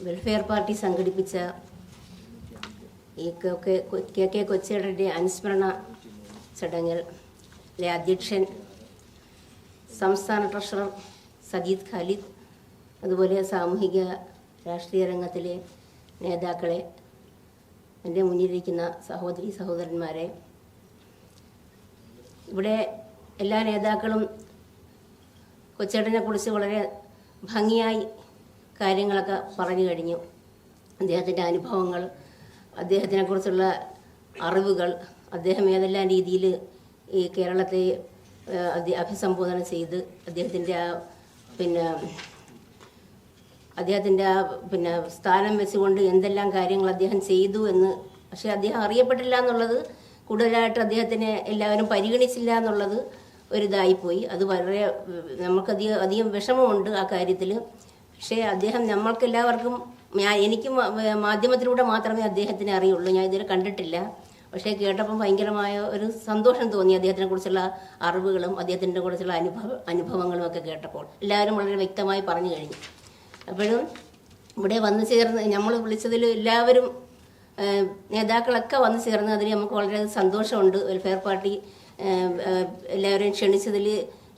Welfare party സംഘടിപ്പിച്ച ഈ K- K കൊച്ചേടന്റെ അനുസ്മരണ ചടങ്ങിലെ അധ്യക്ഷൻ സംസ്ഥാന ട്രഷറർ സജീദ് ഖാലിദ് അതുപോലെ സാമൂഹിക രാഷ്ട്രീയ രംഗത്തിലെ നേതാക്കളെ എന്റെ മുന്നിലിരിക്കുന്ന സഹോദരി സഹോദരന്മാരെ. ഇവിടെ എല്ലാ നേതാക്കളും കൊച്ചേട്ടനെ വളരെ ഭംഗിയായി കാര്യങ്ങളൊക്കെ പറഞ്ഞു കഴിഞ്ഞു. അദ്ദേഹത്തിന്റെ അനുഭവങ്ങൾ അദ്ദേഹത്തിനെക്കുറിച്ചുള്ള അറിവുകൾ അദ്ദേഹം ഏതെല്ലാം രീതിയിൽ ഈ കേരളത്തെ അഭിസംബോധന ചെയ്ത് അദ്ദേഹത്തിന്റെ ആ പിന്നെ അദ്ദേഹത്തിന്റെ ആ പിന്നെ സ്ഥാനം വെച്ചുകൊണ്ട് എന്തെല്ലാം കാര്യങ്ങൾ അദ്ദേഹം ചെയ്തു എന്ന് പക്ഷേ അദ്ദേഹം അറിയപ്പെട്ടില്ല എന്നുള്ളത് കൂടുതലായിട്ട് അദ്ദേഹത്തിനെ എല്ലാവരും പരിഗണിച്ചില്ല എന്നുള്ളത് ഒരിതായിപ്പോയി. അത് വളരെ നമുക്ക് നമുക്കധികം അധികം വിഷമമുണ്ട് ആ കാര്യത്തിൽ പക്ഷേ അദ്ദേഹം നമ്മൾക്കെല്ലാവർക്കും ഞാൻ എനിക്ക് മാധ്യമത്തിലൂടെ മാത്രമേ അദ്ദേഹത്തിനെ അറിയുള്ളൂ. ഞാൻ ഇതുവരെ കണ്ടിട്ടില്ല. പക്ഷേ കേട്ടപ്പം ഭയങ്കരമായ ഒരു സന്തോഷം തോന്നി അദ്ദേഹത്തിനെ കുറിച്ചുള്ള അറിവുകളും അദ്ദേഹത്തിന്റെ കുറിച്ചുള്ള അനുഭവ അനുഭവങ്ങളും ഒക്കെ കേട്ടപ്പോൾ. എല്ലാവരും വളരെ വ്യക്തമായി പറഞ്ഞു കഴിഞ്ഞു. അപ്പോഴും ഇവിടെ വന്നു ചേർന്ന് നമ്മൾ വിളിച്ചതിൽ എല്ലാവരും നേതാക്കളൊക്കെ വന്നു ചേർന്ന് അതിൽ നമുക്ക് വളരെ സന്തോഷമുണ്ട്. വെൽഫെയർ പാർട്ടി എല്ലാവരെയും ക്ഷണിച്ചതിൽ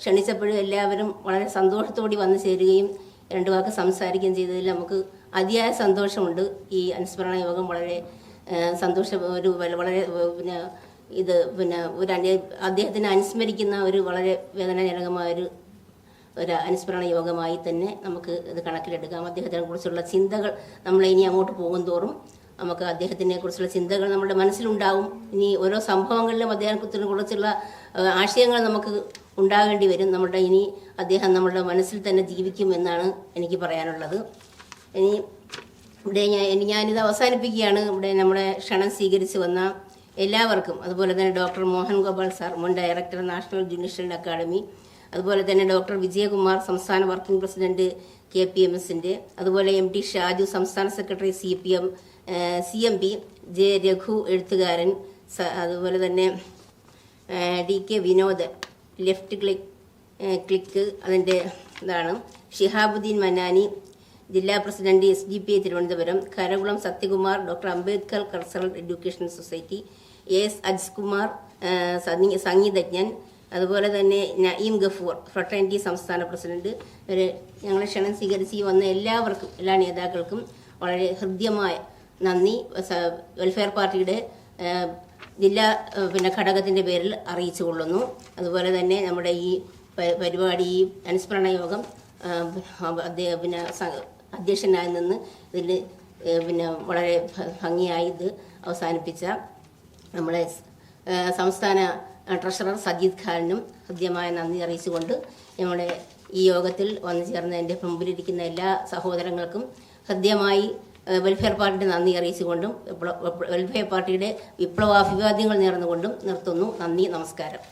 ക്ഷണിച്ചപ്പോഴും എല്ലാവരും വളരെ സന്തോഷത്തോടെ വന്നു ചേരുകയും രണ്ടു വാക്ക് സംസാരിക്കുകയും ചെയ്തതിൽ നമുക്ക് അതിയായ സന്തോഷമുണ്ട്. ഈ അനുസ്മരണ യോഗം വളരെ സന്തോഷ ഒരു വളരെ പിന്നെ ഇത് പിന്നെ ഒരു അദ്ദേഹത്തിനെ അനുസ്മരിക്കുന്ന ഒരു വളരെ വേദനാജനകമായ ഒരു ഒരു അനുസ്മരണ യോഗമായി തന്നെ നമുക്ക് ഇത് കണക്കിലെടുക്കാം. അദ്ദേഹത്തിനെ കുറിച്ചുള്ള ചിന്തകൾ നമ്മൾ ഇനി അങ്ങോട്ട് പോകും തോറും നമുക്ക് അദ്ദേഹത്തിനെ കുറിച്ചുള്ള ചിന്തകൾ നമ്മുടെ മനസ്സിലുണ്ടാവും. ഇനി ഓരോ സംഭവങ്ങളിലും അദ്ദേഹത്തിനെ കുറിച്ചുള്ള ആശയങ്ങൾ നമുക്ക് ഉണ്ടാകേണ്ടി വരും. നമ്മുടെ ഇനി അദ്ദേഹം നമ്മുടെ മനസ്സിൽ തന്നെ ജീവിക്കും എന്നാണ് എനിക്ക് പറയാനുള്ളത്. ഇനി ഇവിടെ ഞാൻ ഞാനിത് അവസാനിപ്പിക്കുകയാണ്. ഇവിടെ നമ്മുടെ ക്ഷണം സ്വീകരിച്ച് വന്ന എല്ലാവർക്കും അതുപോലെ തന്നെ ഡോക്ടർ മോഹൻ ഗോപാൽ സാർ മുൻ ഡയറക്ടർ നാഷണൽ ജുഡീഷ്യൽ അക്കാദമി അതുപോലെ തന്നെ ഡോക്ടർ വിജയകുമാർ സംസ്ഥാന working president K P M എസിന്റെ അതുപോലെ എം ടി ഷാജു സംസ്ഥാന secretary C P M C M P J Raghu എഴുത്തുകാരൻ അതുപോലെ തന്നെ D K Vinod left click click അതിന്റെ ഇതാണ്. ഷിഹാബുദ്ദീൻ മനാനി ജില്ലാ president S D P I Thiruvananthapuram Karakulam Sathyakumar doctor Ambedkar cultural education society S Ajkumar സംഗീതജ്ഞൻ അതുപോലെ തന്നെ നയീം ഗഫൂർ ഫ്രട്ടേണിറ്റി സംസ്ഥാന പ്രസിഡന്റ് ഒരു ഞങ്ങളെ ക്ഷണം സ്വീകരിച്ച് വന്ന എല്ലാവർക്കും എല്ലാ നേതാക്കൾക്കും വളരെ ഹൃദ്യമായ നന്ദി. വെൽഫെയർ പാർട്ടിയുടെ ജില്ലാ പിന്നെ ഘടകത്തിന്റെ പേരിൽ അറിയിച്ചു കൊള്ളുന്നു. അതുപോലെ തന്നെ നമ്മുടെ ഈ പരിപാടി ഈ അനുസ്മരണ യോഗം പിന്നെ അധ്യക്ഷനായി നിന്ന് ഇതിൽ പിന്നെ വളരെ ഭംഗിയായി ഇത് അവസാനിപ്പിച്ച നമ്മുടെ സംസ്ഥാന ട്രഷറർ സജീദ് ഖാനും ഹൃദ്യമായ നന്ദി അറിയിച്ചുകൊണ്ട് ഞങ്ങളുടെ ഈ യോഗത്തിൽ വന്നു ചേർന്ന എന്റെ മുമ്പിലിരിക്കുന്ന എല്ലാ സഹോദരങ്ങൾക്കും ഹൃദ്യമായി വെൽഫെയർ പാർട്ടിയുടെ നന്ദി അറിയിച്ചുകൊണ്ടും വെൽഫെയർ പാർട്ടിയുടെ വിപ്ലവാഭിവാദ്യങ്ങൾ നേർന്നുകൊണ്ടും നിർത്തുന്നു. നന്ദി നമസ്കാരം.